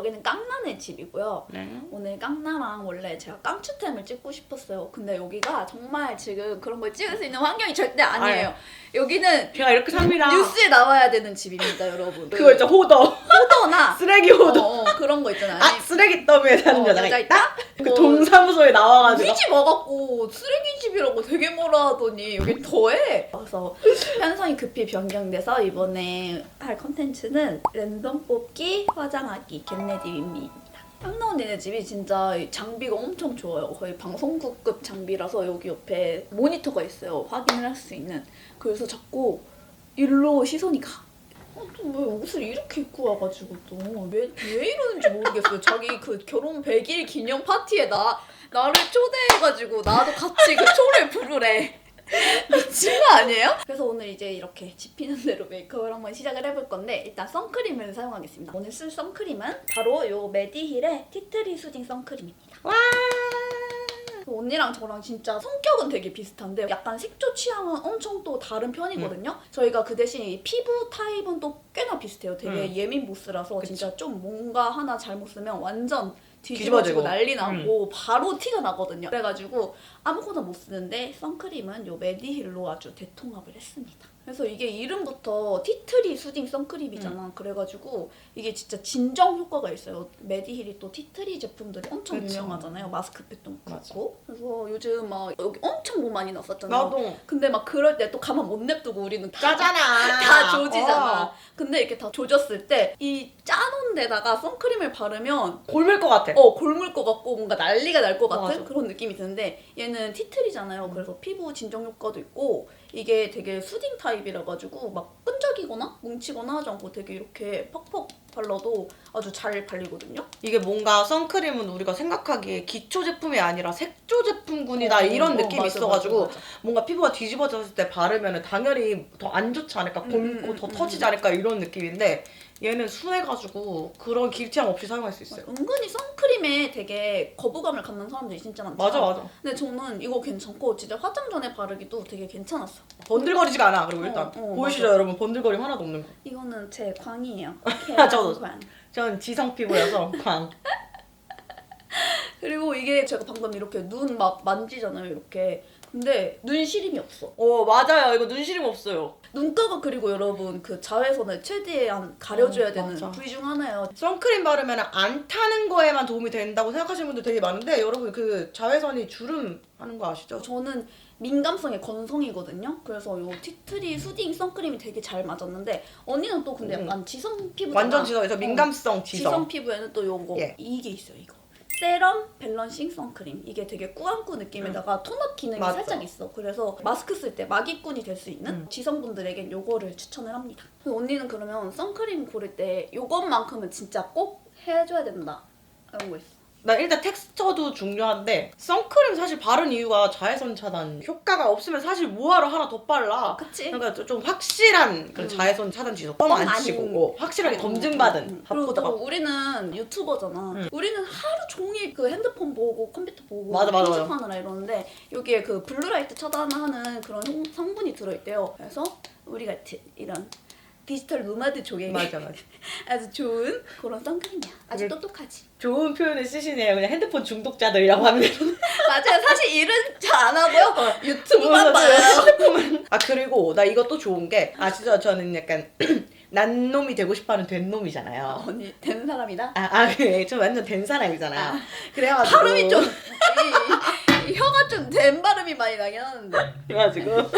여기는 깡나네 집이고요. 네. 오늘 깡나랑 원래 제가 깡추템을 찍고 싶었어요. 근데 여기가 정말 지금 그런 걸 찍을 수 있는 환경이 절대 아니에요. 여기는 제가 이렇게 삽니다. 뉴스에 나와야 되는 집입니다, 여러분. 그거 있죠 호더. 호더나 쓰레기 호더. 어, 어, 그런 거 있잖아요. 아 쓰레기 더미에 사는 어, 여자가 여자 있다? 있다? 그뭐 동사무소에 나와가지고 우리 집 와갖고 쓰레기집이라고 되게 뭐라 하더니 여기 더해. 그래서 편성이 급히 변경돼서 이번에 할 컨텐츠는 랜덤 뽑기 화장하기 겟 레디입니다. 향나온 니네 집이 진짜 장비가 엄청 좋아요. 거의 방송국급 장비라서 여기 옆에 모니터가 있어요. 확인을 할 수 있는. 그래서 자꾸 일로 시선이 가. 어, 또왜 옷을 이렇게 입고 와가지고 또왜 왜 이러는지 모르겠어요. 자기 그 결혼 100일 기념 파티에 나 나를 초대해가지고 나도 같이 그 초를 부르래. 미친 거 아니에요? 그래서 오늘 이제 이렇게 집히는 대로 메이크업을 한번 시작을 해볼 건데 일단 선크림을 사용하겠습니다. 오늘 쓸 선크림은 바로 요 메디힐의 티트리 수딩 선크림입니다. 와 언니랑 저랑 진짜 성격은 되게 비슷한데 약간 색조 취향은 엄청 또 다른 편이거든요. 저희가 그 대신 이 피부 타입은 또 꽤나 비슷해요. 되게 음. 예민 보스라서 그치. 진짜 좀 뭔가 하나 잘못 쓰면 완전 뒤집어지고. 뒤집어지고 난리 나고 바로 티가 나거든요. 그래가지고 아무거나 못 쓰는데 선크림은 요 메디힐로 아주 대통합을 했습니다. 그래서 이게 이름부터 티트리 수딩 선크림이잖아. 그래가지고 이게 진짜 진정 효과가 있어요. 메디힐이 또 티트리 제품들이 엄청 그쵸. 유명하잖아요. 마스크팩도 맞아. 그렇고. 그래서 요즘 막 여기 엄청 뭐 많이 났었잖아요. 나도 근데 막 그럴 때 또 가만 못 냅두고 우리는 다 짜잖아. 다 조지잖아. 어. 근데 이렇게 다 조졌을 때 이 짜놓은 데다가 선크림을 바르면 골물 것 같아. 어 골물 것 같고 뭔가 난리가 날 것 같은 맞아. 그런 느낌이 드는데 얘는 티트리잖아요. 음. 그래서 피부 진정 효과도 있고 이게 되게 수딩 타입이라 가지고 막 끈적이거나 뭉치거나 하지 않고 되게 이렇게 퍽퍽 발라도 아주 잘 발리거든요. 이게 뭔가 선크림은 우리가 생각하기에 기초 제품이 아니라 색조 제품군이다 어, 이런 어, 느낌이 맞아, 있어가지고 맞아, 맞아. 뭔가 피부가 뒤집어졌을 때 바르면 당연히 더 안 좋지 않을까 음, 곪고 음, 더 음, 터지지 음. 않을까 이런 느낌인데 얘는 순해가지고 그런 길티함 없이 사용할 수 있어요. 은근히 선크림에 되게 거부감을 갖는 사람들이 진짜 많죠. 맞아 맞아. 근데 저는 이거 괜찮고 진짜 화장 전에 바르기도 되게 괜찮았어. 번들거리지가 않아. 그리고 일단 어, 어, 보이시죠 맞아. 여러분 번들거림 하나도 없는 거. 이거는 제 광이에요. 저 도. 광. 전 지성 피부여서 광. 그리고 이게 제가 방금 이렇게 눈 막 만지잖아요, 이렇게. 근데 눈 시림이 없어. 어 맞아요. 이거 눈시림 없어요. 눈가가 그리고 여러분 그 자외선을 최대한 가려줘야 어, 되는 맞아. 부위 중 하나예요. 선크림 바르면 안 타는 거에만 도움이 된다고 생각하시는 분들 되게 많은데 여러분 그 자외선이 주름 하는 거 아시죠? 저는 민감성의 건성이거든요. 그래서 요 티트리 수딩 선크림이 되게 잘 맞았는데 언니는 또 근데 음. 약간 지성 피부 완전 지성에서 민감성 지성. 지성 피부에는 또 요거 예. 이게 있어요 이거 세럼 밸런싱 선크림 이게 되게 꾸안꾸 느낌에다가 톤업 기능이 음. 맞아. 살짝 있어 그래서 마스크 쓸 때 마기꾼이 될 수 있는 음. 지성분들에겐 요거를 추천을 합니다 언니는 그러면 선크림 고를 때 요것만큼은 진짜 꼭 해줘야 된다 이런 거 있어 나 일단 텍스처도 중요한데 선크림 사실 바른 이유가 자외선 차단 효과가 없으면 사실 뭐하러 하나 더 발라 그치? 그러니까 좀- 좀 확실한 그 음. 자외선 차단 지수 뻥 안 아닌. 치고 확실하게 음, 검증받은 음, 음. 그리고 또밥 우리는 유튜버잖아 음. 우리는 하루 종일 그 핸드폰 보고 컴퓨터 보고 맞아, 맞아, 맞아. 편집하느라 이러는데 여기에 그 블루라이트 차단하는 그런 성- 성분이 들어있대요 그래서 우리 같은 이런 디지털 노마드 족에게 맞아 맞아 아주 좋은 그런 선크림이야. 아주 그래. 똑똑하지. 좋은 표현을 쓰시네요 그냥 핸드폰 중독자들이라고 하면 맞아요. 사실 일은 잘 안 하고요. 유튜브만 어, 맞아요. 봐요. 아 그리고 나 이것도 좋은 게아 진짜 저는 약간 난 놈이 되고 싶어하는 된 놈이잖아요 언니 된 사람이다. 아 아 그래 저 완전 된 사람이잖아요 아. 그래가지고 발음이 좀 이, 이 혀가 좀 된 발음이 많이 나긴 하는데. 그래가지고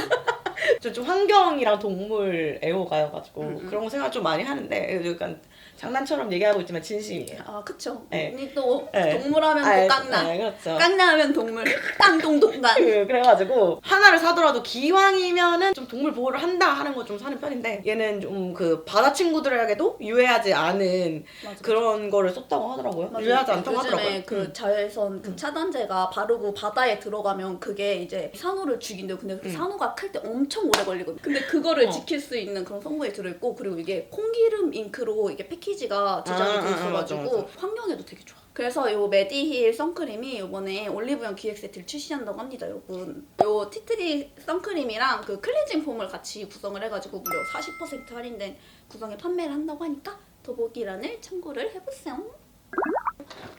저좀 환경이랑 동물 애호가여가지고 음, 음. 그런 거 생각 좀 많이 하는데 약간 장난처럼 얘기하고 있지만 진심이에요. 아 그쵸. 네. 언니 또 네. 동물하면 아, 또 깡나. 네, 그렇죠. 깡나하면 동물. 깡동동간. 그- 그래가지고 하나를 사더라도 기왕이면은 좀 동물 보호를 한다 하는 거 좀 사는 편인데 얘는 좀 그 바다 친구들에게도 유해하지 않은 맞아. 그런 거를 썼다고 하더라고요. 맞아요. 유해하지 않다고 요즘에 하더라고요. 그 음. 자외선 그 음. 차단제가 바르고 바다에 들어가면 그게 이제 산호를 죽인대요. 근데 그 음. 산호가 클 때 엄청 오래 걸리거든요. 근데 그거를 어. 지킬 수 있는 그런 성분이 들어있고 그리고 이게 콩기름 잉크로 이게 패키 지가 제작이 아, 돼 아, 아, 있어가지고 맞아, 맞아. 환경에도 되게 좋아. 그래서 요 메디힐 선크림이 이번에 올리브영 기획 세트를 출시한다고 합니다, 여러분. 요 티트리 선크림이랑 그 클렌징 폼을 같이 구성을 해가지고 무려 40% 할인된 구성에 판매를 한다고 하니까 더보기란을 참고를 해보세요.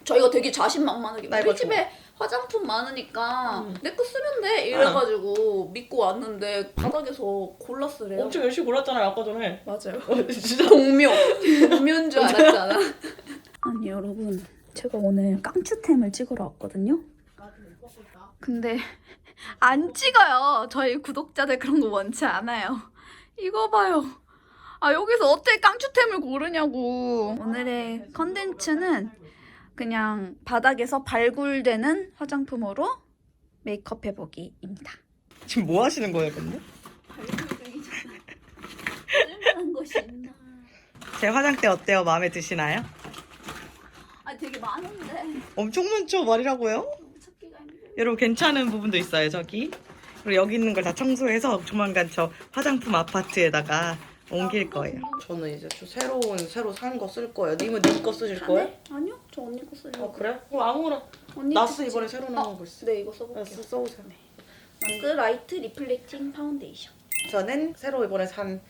저희가 되게 자신만만하게 나 우리 이거 집에 화장품 많으니까 음. 내거 쓰면 돼 이래가지고 믿고 왔는데 바닥에서 골랐으래요. 엄청 열심히 골랐잖아요 아까 전에. 맞아요. 어, 진짜. 동묘 동묘인 줄 알았잖아. 아니 여러분 제가 오늘 깡추템을 찍으러 왔거든요. 근데 안 찍어요. 저희 구독자들 그런 거 원치 않아요. 이거 봐요. 아 여기서 어떻게 깡추템을 고르냐고. 오늘의 컨텐츠는 그냥 바닥에서 발굴되는 화장품으로 메이크업 해보기입니다. 지금 뭐 하시는 거예요 근데? 쓸만한 것이 있나? 제 화장대 어때요? 마음에 드시나요? 아 되게 많은데 엄청 많죠 말이라고요? 너무 찾기가 힘들어. 여러분 괜찮은 부분도 있어요 저기. 그리고 여기 있는 걸 다 청소해서 조만간 저 화장품 아파트에다가 옮길 거예요. 저는 이제 저 새로운 새로 산 거 쓸 거예요. 님은 님거 쓰실 거예요? 네? 아니요, 저 언니 거 쓰려고. 아 그래? 그럼 아무거나. 언니 나스 특집. 이번에 새로 나온 거 있어. 네, 이거 써볼게요. 나스 써오세요. 나스 라이트 리플렉팅 파운데이션. 저는 새로 이번에 산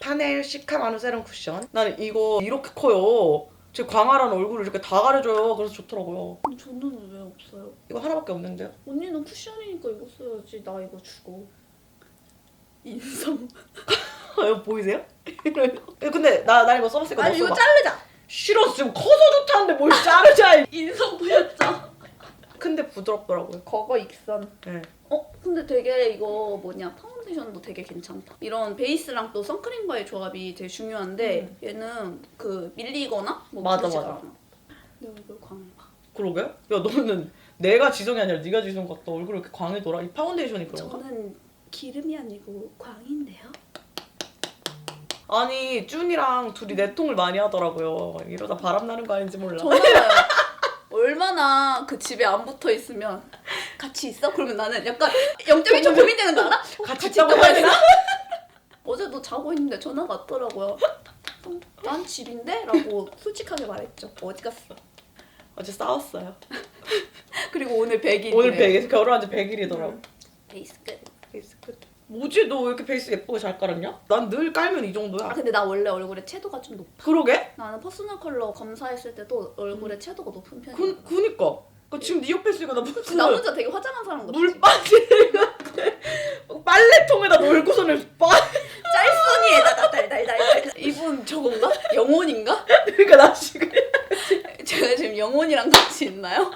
파넬 시카 마누 세럼 쿠션. 나는 이거 이렇게 커요. 제 광활한 얼굴을 이렇게 다 가려줘요. 그래서 좋더라고요. 저는 왜 없어요? 이거 하나밖에 없는데요? 언니는 쿠션이니까 이거 써야지. 나 이거 주고. 인성. 아, 이거 보이세요? 근데 나, 나 이거 써봤으니까 아니 너 이거 써봐. 자르자. 싫어 지금 커서 좋다는데 뭘 자르자. 인성 보였죠? 근데 부드럽더라고요. 거거 익선. 네. 어? 근데 되게 이거 뭐냐 파운데이션도 되게 괜찮다. 이런 베이스랑 또 선크림과의 조합이 되게 중요한데 얘는 그 밀리거나 뭐 맞아, 부르지가 맞아. 않아. 내 얼굴 광봐. 그러게? 야 너는 내가 지성이 아니라 네가 지성 같다. 얼굴 이렇게 광이 돌아. 이 파운데이션이 그런가? 저는 기름이 아니고 광인데요. 아니 쭌이랑 둘이 내통을 많이 하더라고요. 이러다 바람 나는 거 아닌지 몰라. 전화가요. 얼마나 그 집에 안 붙어 있으면 같이 있어? 그러면 나는 약간 0.1초 고민되는 거 알아? 어, 같이 있다고 해야 되나? 어제도 자고 있는데 전화가 왔더라고요. 어, 난 집인데? 라고 솔직하게 말했죠. 어디 갔어? 어제 싸웠어요. 그리고 오늘 100일. 오늘 100일 결혼한 지 100일이더라고. 베이스 끝. 뭐지? 너 왜 이렇게 베이스 예쁘게 잘 깔았냐? 난 늘 깔면 이 정도야. 아 근데 나 원래 얼굴에 채도가 좀 높아. 그러게? 나는 퍼스널 컬러 검사했을 때도 얼굴에 채도가 높은 편이야. 그, 그니까. 그 지금 네 옆에 있으니까 나 무슨 나 혼자 되게 화장한 사람 같아. 물 빠지는 것 같아. 빨래통에다 놀고서는 빠. 짤순이에다가 달달달달. 이분 저건가? 영혼인가? 그러니까 나 지금. 제가 지금 영혼이랑 같이 있나요?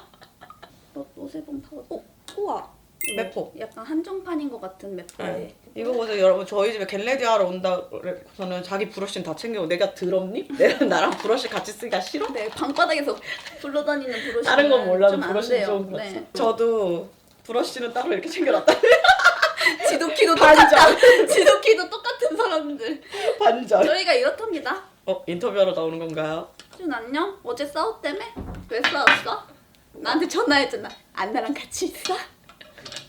너 노세범 파워. 어, 우와. 이거 매포. 약간 한정판인 것 같은 매포에. 네. 이거 보세요 여러분 저희 집에 겟레디 하러 온다 그래서는 자기 브러쉬는 다 챙겨고 내가 더럽니? 내가 나랑 브러쉬 같이 쓰기가 싫어? 네, 방바닥에서 굴러다니는 브러쉬. 다른 건 몰라도 브러쉬는 돼요. 좀 그렇지 네. 저도 브러쉬는 따로 이렇게 챙겨놨다 지도키도. 똑같다. 지도키도 똑같은 사람들. 반전 저희가 이렇답니다. 어 인터뷰하러 나오는 건가요? 준 안녕? 어제 싸웠다며? 왜 싸웠어? 나한테 전화했잖아. 안나랑 같이 있어?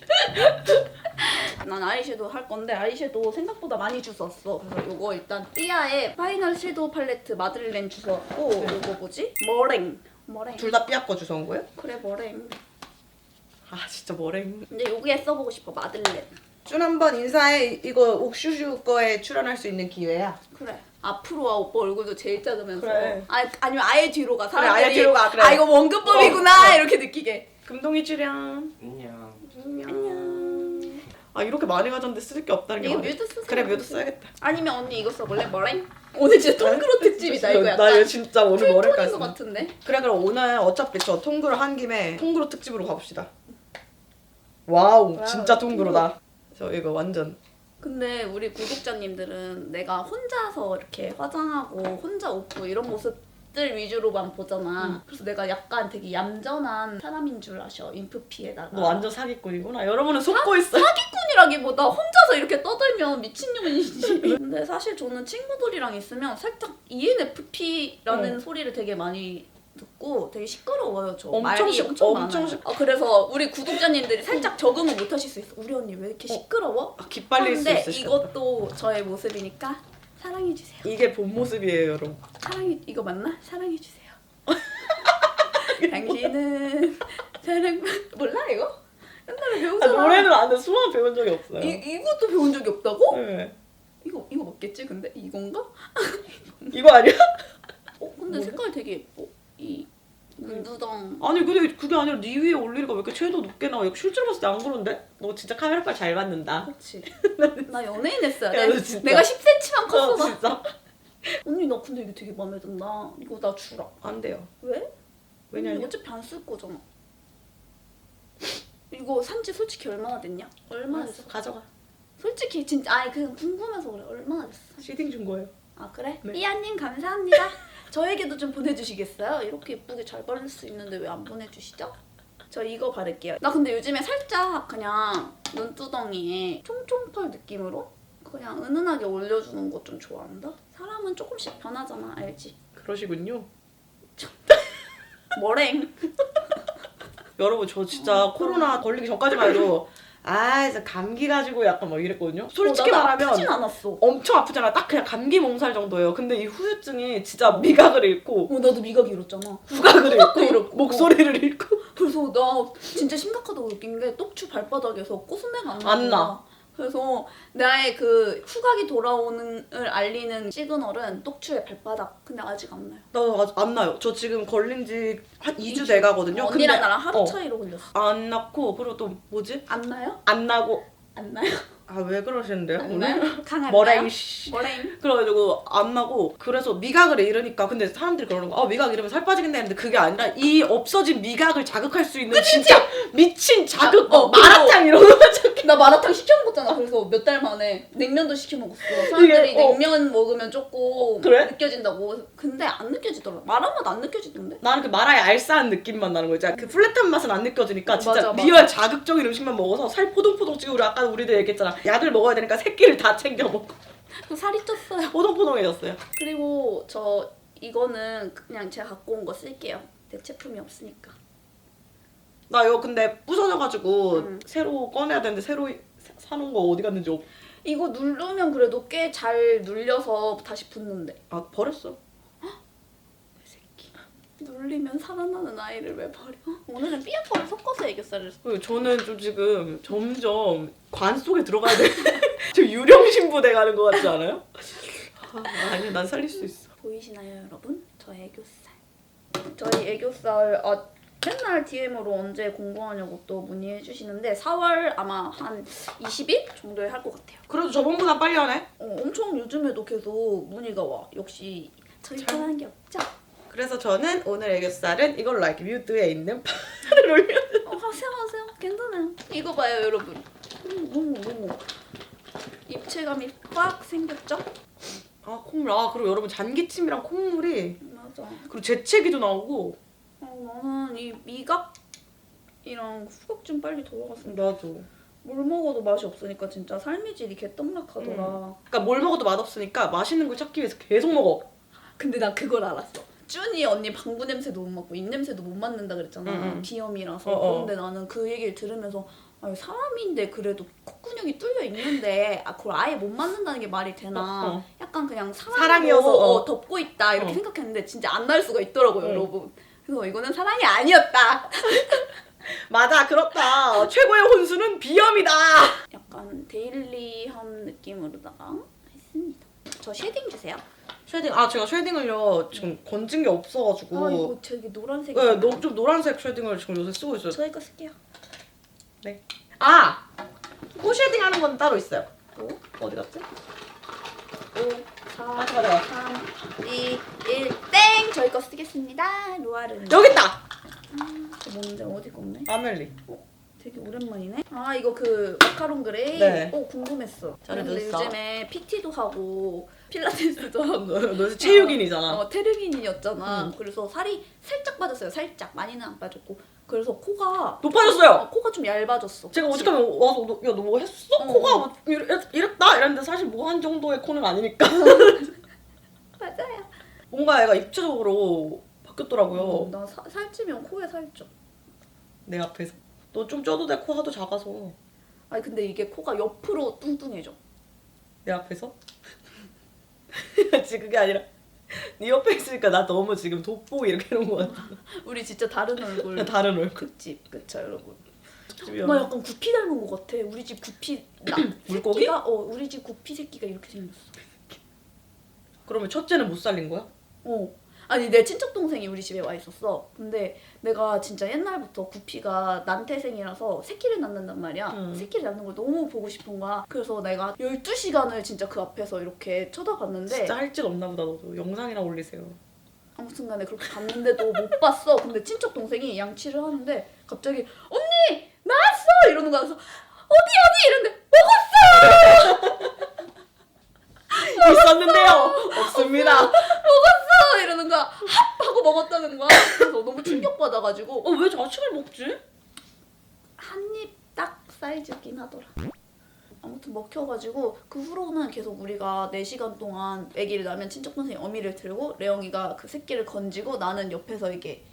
난 아이섀도우 할 건데 아이섀도우 생각보다 많이 주웠어. 그래서 요거 일단 띠아의 파이널 섀도우 팔레트 마들렌 주웠고 요거 뭐지? 머랭. 머랭. 둘 다 삐약 거 주워온 거예요? 그래 머랭. 아 진짜 머랭 근데 여기에 써보고 싶어 마들렌. 준 한번 인사해 이거 옥슈슈 거에 출연할 수 있는 기회야 그래. 앞으로 와 오빠 얼굴도 제일 작으면서 그래. 아, 아니면 아예 뒤로 가 그래, 사람들이 아예 뒤로 가, 그래. 아 이거 원근법이구나 어, 어. 이렇게 느끼게 금동이 출연. 안녕 아 이렇게 많이 가졌는데 쓸 게 없다는 게 이거. 뮤드 쓰세요 그래 뮤드 써야겠다 아니면 언니 이거 써볼래? 머랭? 오늘 진짜 통그로 특집이다 이거 나 약간 이거 진짜 오늘 머리까지 것 같은데? 그래 그럼 오늘 어차피 저 통그로 한 김에 통그로 특집으로 가봅시다. 와우, 와우, 진짜 통그로다. 저 이거 완전 근데 우리 구독자님들은 내가 혼자서 이렇게 화장하고 혼자 웃고 이런 모습 들 위주로만 보잖아 음. 그래서 내가 약간 되게 얌전한 사람인 줄 아셔 인프피에다가 너 완전 사기꾼이구나. 여러분은 속고 있어. 사기꾼이라기보다 혼자서 이렇게 떠들면 미친년이지. 근데 사실 저는 친구들이랑 있으면 살짝 ENFP라는 어. 소리를 되게 많이 듣고 되게 시끄러워요. 저 엄청 말이 시- 엄청 엄청 많아요. 시- 아, 그래서 우리 구독자님들이 살짝 적응을 못 하실 수 있어. 우리 언니 왜 이렇게 어. 시끄러워? 아, 기빨릴 수 근데. 이것도 저의 모습이니까 사랑해 주세요. 이게 본 모습이에요, 여러분. 사랑해 이거 맞나? 사랑해 주세요. 당신은 사랑 몰라 이거? 옛날에 아, 배우잖아. 노래는 안 돼. 수만 배운 적이 없어요. 이 이것도 배운 적이 없다고? 네. 이거 이거 맞겠지? 근데 이건가? 이거 아니야? 어 근데 뭐야? 색깔 되게 예뻐. 이 문두덕 눈두덩. 아니 근데 그게 아니라 네 위에 올리니까 왜 이렇게 채도 높게 나와? 이거 실제로 봤을 때 안 그런데? 너 진짜 카메라빨 잘 받는다. 그렇지. 나 연예인 했어야 야, 돼. 너 진짜. 내가 10cm만 어, 컸어. 나. 진짜 언니 나 근데 이게 되게 마음에 든다. 이거 나 주라. 안 돼요. 왜? 왜냐면 언니 어차피 안 쓸 거잖아. 이거 산지 솔직히 얼마나 됐냐? 얼마나 됐어? 가져가. 솔직히 진짜 아니 그냥 궁금해서 그래. 얼마나 됐어? 시딩 준 거예요. 아 그래? 네. 이하님 감사합니다. 저에게도 좀 보내주시겠어요? 이렇게 예쁘게 잘 바를 수 있는데 왜 안 보내주시죠? 저 이거 바를게요. 나 근데 요즘에 살짝 그냥 눈두덩이에 총총펄 느낌으로 그냥 은은하게 올려주는 거좀 좋아한다? 사람은 조금씩 변하잖아, 알지? 그러시군요. 머랭. 여러분 저 진짜 코로나 걸리기 전까지만 해도 아 진짜 감기 가지고 약간 막 이랬거든요. 솔직히 어, 나도 말하면 아프진 않았어. 엄청 아프잖아. 딱 그냥 감기 몸살 정도예요. 근데 이 후유증이 진짜 미각을 잃고 어, 나도 미각이 잃었잖아. 후각을 잃고 잃었고. 목소리를 잃고 그래서 나 진짜 심각하다고 느낀 게 똑추 발바닥에서 꼬순내가 안, 안 나. 그래서 나의 그 후각이 돌아오는 을 알리는 시그널은 똑추의 발바닥. 근데 아직 안 나요. 나 아직 안 나요. 저 지금 걸린 지 한 2주 돼 가거든요. 언니랑 근데 나랑 하루 어, 차이로 걸렸어. 안 났고 그리고 또 뭐지? 안 나요? 안 나고 안 나요? 아 왜 그러시는데요 안 오늘? 나요? 강한 머랭 씨. 머랭. 그래가지고 안 나고 그래서 미각을 잃으니까 근데 사람들이 그러는 거아 미각 잃으면 살 빠지겠네 했는데 그게 아니라 이 없어진 미각을 자극할 수 있는 진짜 미친 자극 아, 어, 어, 마라탕 이런 거 나 마라탕. 그래서 몇 달 만에 냉면도 시켜 먹었어. 사람들이 이게, 어. 냉면 먹으면 조금 그래? 느껴진다고. 근데 안 느껴지더라. 마라맛 안 느껴지던데? 나는 그 마라의 알싸한 느낌만 나는 거지 그 플랫한 맛은 안 느껴지니까 진짜 맞아, 맞아. 리얼 자극적인 음식만 먹어서 살 포동포동 찌고 우리 아까 우리들 얘기했잖아 약을 먹어야 되니까 새끼를 다 챙겨 먹고 그 살이 쪘어요. 포동포동해졌어요 그리고 저 이거는 그냥 제가 갖고 온 거 쓸게요. 대체품이 없으니까. 나 이거 근데 부서져가지고 음. 새로 꺼내야 되는데 새로 사- 사놓은 거 어디 갔는지 없... 이거 누르면 그래도 꽤 잘 눌려서 다시 붙는데. 아 버렸어 새끼. 눌리면 살아나는 아이를 왜 버려? 오늘은 삐아파를 섞어서 애교살을. 그리고 저는 좀 지금 점점 관 속에 들어가야 돼. 좀 유령 신부 돼가는 것 같지 않아요? 아, 아니 난 살릴 수 있어. 보이시나요, 여러분? 저 애교살. 저희 애교살 아, 맨날 DM으로 언제 공부하냐고 또 문의해 주시는데 4월 아마 한 20일 정도에 할 것 같아요. 그래도 저번보다 빨리 하네. 어, 엄청 요즘에도 계속 문의가 와. 역시 편한 게 없죠? 그래서 저는 오늘 애교살은 이걸로 할게 뮤드에 있는 팔을 올려. 어, 하세요 하세요. 괜찮아요. 이거 봐요 여러분. 음, 너무 너무 입체감이 꽉 생겼죠? 아 콧물. 아 그리고 여러분 잔기침이랑 콧물이 맞아. 그리고 재채기도 나오고. 어, 나는 이 미각이랑 후각 좀 빨리 돌아갔으면 나도. 뭘 먹어도 맛이 없으니까 진짜 삶의 질이 개떡락하더라. 그러니까 뭘 먹어도 맛없으니까 맛있는 걸 찾기 위해서 계속 먹어. 근데 나 그걸 알았어. 쭈니 언니 방구 냄새도 못 맡고 입 냄새도 못 맡는다 그랬잖아. 응, 응. 비염이라서. 어, 어. 그런데 나는 그 얘기를 들으면서 아니, 사람인데 그래도 콧구녕이 뚫려 있는데 아 그걸 아예 못 맡는다는 게 말이 되나? 어, 어. 약간 그냥 사랑이어서, 어. 어, 덮고 있다 이렇게 어. 생각했는데 진짜 안 날 수가 있더라고요, 응. 여러분. 그래서 이거는 사랑이 아니었다. 맞아 그렇다. 최고의 혼수는 비염이다. 약간 데일리한 느낌으로다가 했습니다. 저 쉐딩 주세요. 쉐딩 아 제가 쉐딩을요 지금 건진 게 없어가지고. 아 이거 되게 노란색이. 네, 너, 좀 노란색 쉐딩을 지금 요새 쓰고 있어요. 저희 거 쓸게요. 네. 아! 코 쉐딩 하는 건 따로 있어요. 5, 어디 갔지? 5, 4, 맞아, 맞아. 3, 2, 1, 땡! 저희 거 쓰겠습니다. 루아르는. 여기 있다! 저 뭔데 어디 건데? 아멜리. 되게 오랜만이네. 아 이거 그 마카롱 그레이. 네. 어 궁금했어. 저는 근데. 요즘에 PT도 하고 필라테스도 하고. 너, 요새 체육인이잖아. 어, 테르긴이었잖아. 응. 그래서 살이 살짝 빠졌어요. 살짝 많이는 안 빠졌고. 그래서 코가 높아졌어요! 어, 코가 좀 얇아졌어. 제가 어저께면 와서 너, 야, 너 뭐 했어? 어. 코가 뭐 이랬, 이랬다? 이랬는데 사실 뭐 한 정도의 코는 아니니까. 맞아요. 뭔가 애가 입체적으로 바뀌었더라고요. 어, 나 사, 살찌면 코에 살쪄. 내 앞에서. 너 좀 쪄도 돼, 코 하도 작아서. 아니 근데 이게 코가 옆으로 뚱뚱해져. 내 앞에서? 지금 그게 아니라 네 옆에 있으니까 나 너무 지금 돋보기 이렇게 해놓은 거 같아. 우리 진짜 다른 얼굴. 다른 얼굴. 특집 그쵸 여러분. 나 약간 구피 닮은 것 같아. 우리 집 구피 나 물고기? 새끼가 어 우리 집 구피 새끼가 이렇게 생겼어. 그러면 첫째는 못 살린 거야? 어. 아니 내 친척 동생이 우리 집에 와 있었어. 근데 내가 진짜 옛날부터 구피가 난태생이라서 새끼를 낳는단 말이야. 음. 새끼를 낳는 걸 너무 보고 싶은 거야. 그래서 내가 12시간을 진짜 그 앞에서 이렇게 쳐다봤는데 진짜 할 짓 없나 보다 너도 영상이나 올리세요. 아무튼 간에 그렇게 봤는데도 못 봤어. 근데 친척 동생이 양치를 하는데 갑자기 언니 나왔어 이러는 거야. 그래서 어디 어디 이러 는데 있었는데요. 없습니다. 먹었어 이러는 거야. 합 하고 먹었다는 거야. 그래서 너무 충격받아가지고 어왜 자식을 먹지? 한 입 딱 사이즈긴 하더라. 아무튼 먹혀가지고 그 후로는 계속 우리가 4시간 동안 아기를 낳으면 친척 동생이 어미를 들고 레영이가 그 새끼를 건지고 나는 옆에서 이게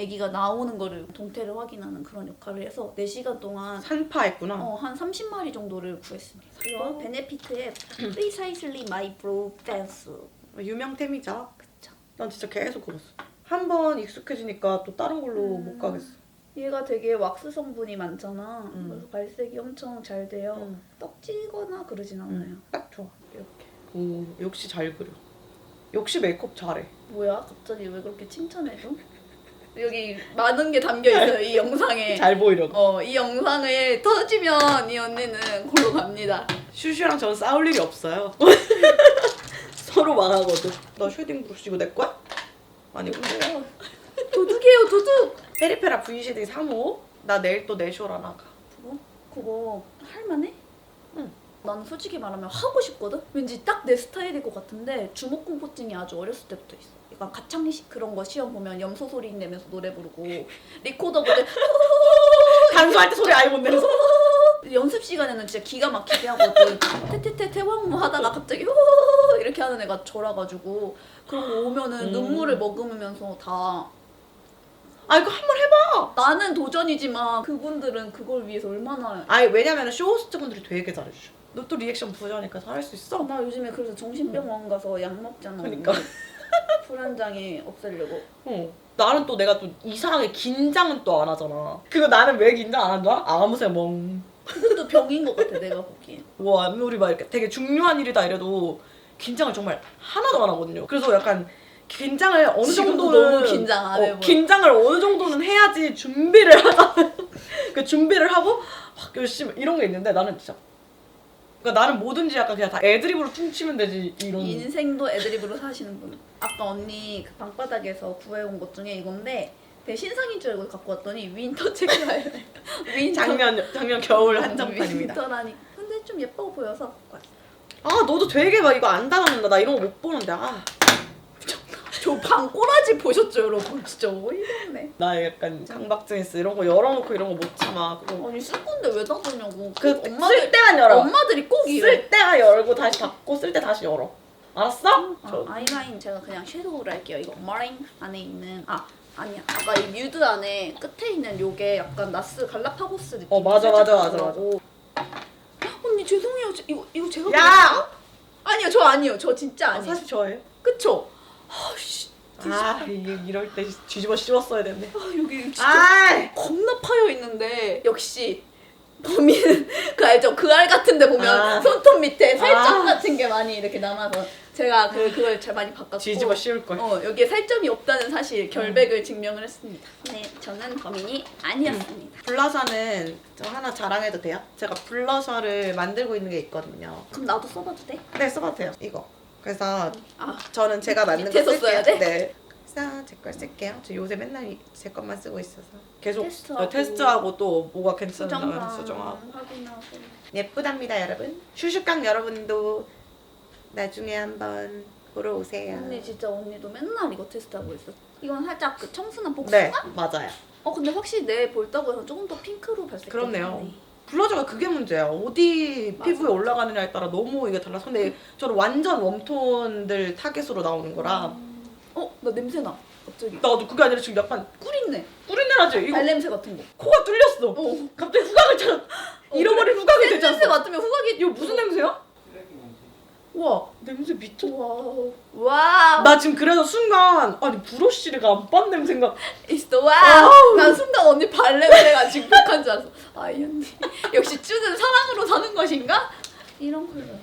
아기가 나오는 거를 동태를 확인하는 그런 역할을 해서 4시간 동안 산파했구나. 어, 한 30마리 정도를 구했습니다. 이거 베네피트의 Precisely My Bro Dance. 유명템이죠. 그쵸. 난 진짜 계속 그랬어. 한 번 익숙해지니까 또 다른 걸로 음. 못 가겠어. 얘가 되게 왁스 성분이 많잖아. 음. 그래서 발색이 엄청 잘 돼요. 응. 떡지거나 그러진 않아요. 응. 딱 좋아. 이렇게. 오 역시 잘 그려. 역시 메이크업 잘해. 뭐야? 갑자기 왜 그렇게 칭찬해줘? 여기 많은 게 담겨 있어요 이 영상에. 잘 보이려고. 어, 이 영상을 터지면 이 언니는 골로 갑니다. 슈슈랑 저는 싸울 일이 없어요. 서로 망하거든. 너 쉐딩 브러쉬 이거 내 거야? 아니고. 뭐야? 도둑이에요 도둑. 페리페라 V 쉐딩 3호. 나 내일 또 내쇼라 나가. 그거? 그거 할만해? 응. 나는 솔직히 말하면 하고 싶거든? 왠지 딱 내 스타일일 것 같은데 주목공포증이 아주 어렸을 때부터 있어. 약간 가창식 그런 거 시험 보면 염소 소리 내면서 노래 부르고 리코더 볼때 단수할 때 소리 아예 못 내서. 연습 시간에는 진짜 기가 막히게 하거든. 테테테 태왕무 하다가 갑자기 이렇게 하는 애가 저라가지고 그런 거 오면은 음. 눈물을 머금으면서 다 아 이거 한 번 해봐. 나는 도전이지만 그분들은 그걸 위해서 얼마나 아니 왜냐면 쇼호스트 분들이 되게 잘해주셔. 너 또 리액션 부자니까 잘할 수 있어. 나 요즘에 그래서 정신병원 가서 약 먹잖아. 그러니까. 불한 장에 없애려고. 어. 나는 또 내가 또 이상하게 긴장은 또 안 하잖아. 그거 나는 왜 긴장 안 한다? 아무 생각 멍. 그것도 병인 것 같아 내가 보기엔. 와, 우리 막 이렇게 되게 중요한 일이다 이래도 긴장을 정말 하나도 안 하거든요. 그래서 약간 긴장을 어느 지금도 정도는 너무 긴장 안 어, 해보여. 긴장을 어느 정도는 해야지 준비를 하자. 그 준비를 하고 막 열심히 이런 게 있는데 나는 진짜 그러니까 나는 뭐든지 약간 그냥 다 애드립으로 퉁치면 되지 이런. 인생도 애드립으로 사시는 분. 아까 언니 그 방바닥에서 구해온 것 중에 이건데 되게 신상인 줄 알고 갖고 왔더니 윈터 책이에요. 윈터 작년 작년 겨울 한정판입니다. 윈터라니. 근데 좀 예뻐 보여서 갖고 왔어. 아 너도 되게 막 이거 안 닫아놓는다. 나 이런 거 못 보는데 아. 저 방 꼬라지 보셨죠 여러분? 진짜 어이가 없네. 나 약간 강박증 있어. 이런 거 열어놓고 이런 거 못 참아. 그거 아니 쓸 건데 왜 닫으냐고. 그그 엄마들 쓸 때만 열어. 엄마들이 꼭 이래. 쓸 때만 열고 다시 닫고 쓸 때 다시 열어. 알았어? 아, 저 아이라인 제가 그냥 섀도우로 할게요. 이거 머랭 안에 있는 아 아니야 아까 이 뮤드 안에 끝에 있는 요게 약간 나스 갈라파고스 느낌. 어, 맞아, 맞아, 맞아, 언니 죄송해요. 저- 이거 이거 제가 야! 그랬어요? 아니요 저 아니요 저 진짜 아, 아니에요. 사실 좋아해. 그쵸? 아씨 아 이- 이럴 때 뒤집어 씌웠어야 됐네. 아, 여기 진짜 아 겁나 파여 있는데 역시 범인은 그 알죠? 그 알 같은데 보면 아. 손톱 밑에 살점 아. 같은 게 많이 이렇게 남아서 제가 그 그걸 잘 많이 바꿨고 뒤집어 씌울 걸. 어 여기에 살점이 없다는 사실 결백을 증명을 했습니다. 네 저는 범인이 아니었습니다. 블러셔는 저 하나 자랑해도 돼요? 제가 블러셔를 만들고 있는 게 있거든요. 그럼 나도 써봐도 돼? 네 써봐도 돼요. 이거. 그래서 아 저는 제가 만든 거 밑에서 쓸게요. 돼? 네. 그래서 제걸 쓸게요. 저 요새 맨날 이- 제 것만 쓰고 있어서 계속 테스트하고. 어, 테스트하고 또 뭐가 괜찮나 수정하고 확인하고 예쁘답니다 여러분. 슈슈깡 여러분도 나중에 한번 보러 오세요. 언니 진짜 언니도 맨날 이거 테스트하고 있어. 이건 살짝 그 청순한 복숭아? 네 맞아요. 어 근데 확실히 내 해서 조금 더 핑크로 발색. 그렇네요. 블러셔가 그게 문제야. 어디 맞아, 피부에 맞아. 올라가느냐에 따라 너무 이게 달라서. 근데 저는 완전 웜톤들 타겟으로 나오는 거라. 어 나 냄새 나. 갑자기. 나도 그게 아니라 지금 약간 꿀있네. 꿀인내 나지? 이거 발 냄새 같은 거. 코가 뚫렸어. 어. 갑자기 후각을 찾아. 잃어버린 후각이 센 되지 냄새? 맡으면 후각이. 이거 무슨 냄새야? 우와. 냄새 미쳤. 와우. 와우. 나 지금 그래서 순간 아니 브러쉬가 안빤 냄새가 wow. 난 순간 언니 발 냄새가 증폭한 줄 알았어. 아, 이 언니. 역시 쭈는 사랑으로 사는 것인가? 이런 컬러예요.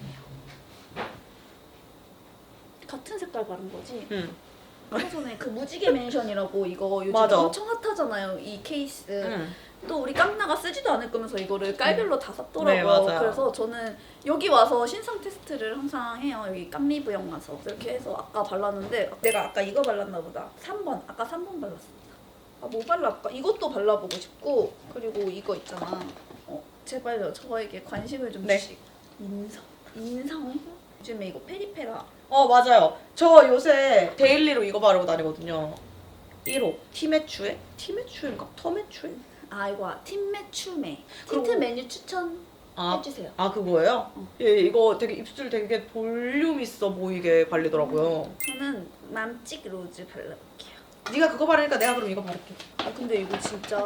같은 색깔 바른 거지? 응. 아까 전에 그 무지개 멘션이라고 이거 요즘 맞아. 엄청 핫하잖아요. 이 케이스. 응. 또 우리 깡나가 쓰지도 않을 거면서 이거를 깔별로 다 샀더라고요. 네, 맞아요. 그래서 저는 여기 와서 신상 테스트를 항상 해요. 여기 깡리브영 와서 이렇게 해서 아까 발랐는데 내가 아까 이거 발랐나 보다. 3번. 아까 3번 발랐습니다. 아, 뭐 발라볼까? 이것도 발라보고 싶고 그리고 이거 있잖아. 어, 제발요. 저에게 관심을 좀 네. 주시고. 인성. 인성. 요즘에 이거 페리페라. 어 맞아요. 저 요새 데일리로 이거 바르고 다니거든요. 1호 티메추에 티메추인가 터메추에? 아 이거 팀매추메. 그리고- 틴트 메뉴 추천 아, 해주세요. 아 그거예요? 어. 예 이거 되게 입술 되게 볼륨 있어 보이게 발리더라고요. 저는 맘찍 로즈 발라볼게요. 네가 그거 바르니까 내가 그럼 이거 바를게. 아 근데 이거 진짜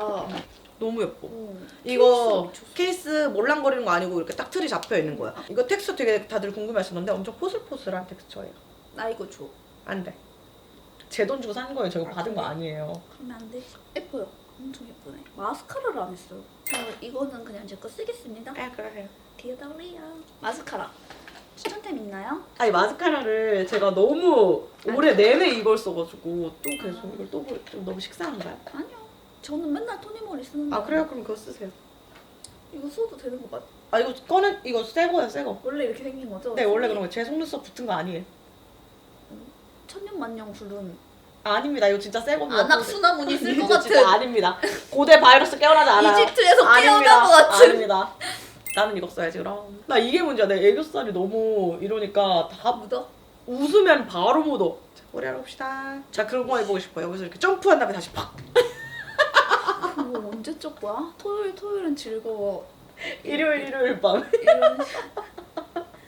너무 예뻐. 음, 이거 케이스 케이스 몰랑거리는 거 아니고 이렇게 딱 틀이 잡혀 있는 거야. 이거 텍스처 되게 다들 궁금해하시는데 엄청 포슬포슬한 텍스처예요. 나 이거 줘. 안 돼. 제 돈 주고 산 거예요. 저거 받은 거 아니에요. 그러면 안 되지. 예뻐요. 엄청 예쁘네. 마스카라를 안 했어요. 자 이거는 그냥 제 거 쓰겠습니다. 아 그래요. 디어달리야. 마스카라. 추천템 있나요? 아니 마스카라를 제가 너무 올해 내내 이걸 써가지고 또 계속 이걸 또 볼- 좀 너무 식상한가요? 아니요. 저는 맨날 토니모리 쓰는데. 아 그래요? 그럼 그거 쓰세요. 이거 써도 되는 거 맞? 아 이거 꺼내 이거 새 거야 새 거. 원래 이렇게 생긴 거죠? 네 원래 그런 거 제 속눈썹 붙은 거 아니에요. 천년만년 굴은 아, 아닙니다. 이거 진짜 새 겁니다. 안악수나무니 쓸것 이거 진짜 같은 아닙니다. 고대 바이러스 깨어나지 않아요. 이집트에서. 깨어난 것 같은. 아닙니다. 나는 이거 써야지 그럼. 나 이게 문제야. 내 애교살이 너무 이러니까 다 묻어? 웃으면 바로 묻어. 자, 머리 하러 봅시다. 자, 그런 거 해보고 싶어요. 여기서 이렇게 점프한 다음에 다시 팍. 그거 언제 쪽 거야? 토요일 토요일은 즐거워. 일요일, 일요일 밤. 이런 식.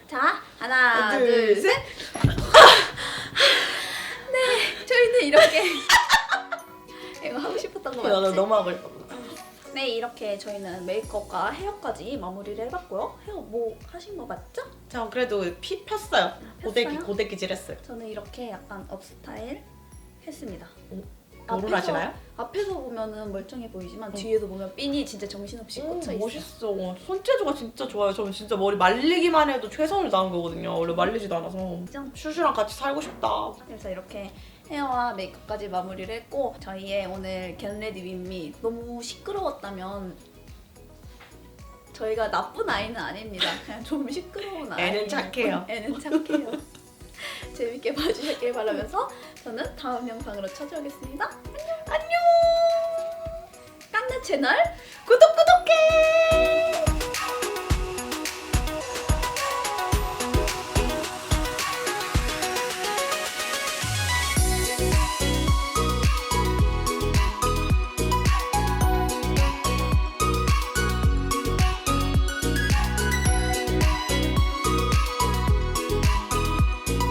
자 하나 둘, 둘 셋. 네 저희는 이렇게 이거 하고 싶었던 거나 맞지? 너무 하고 싶어. 네 이렇게 저희는 메이크업과 헤어까지 마무리를 해봤고요. 헤어 뭐 하신 거 맞죠? 저 그래도 피 폈어요. 고데기, 폈어요? 고데기질 했어요. 저는 이렇게 약간 업스타일 했습니다. 결혼 하시나요? 앞에서 보면은 멀쩡해 보이지만 뒤에서 보면 핀이 진짜 정신없이 꽂혀 있어. 멋있어. 손재주가 진짜 좋아요. 저는 진짜 머리 말리기만 해도 최선을 다한 거거든요. 원래 말리지도 않아서. 진짜 슈슈랑 같이 살고 싶다. 그래서 이렇게 헤어와 메이크업까지 마무리를 했고 저희의 오늘 겟레디 윈미 너무 시끄러웠다면 저희가 나쁜 아이는 아닙니다. 그냥 좀 시끄러운 아이. 애는 착해요. 애는 착해요. 재밌게 봐주셨길 바라면서 저는 다음 영상으로 찾아오겠습니다. 안녕. 깐나 채널 구독 구독해.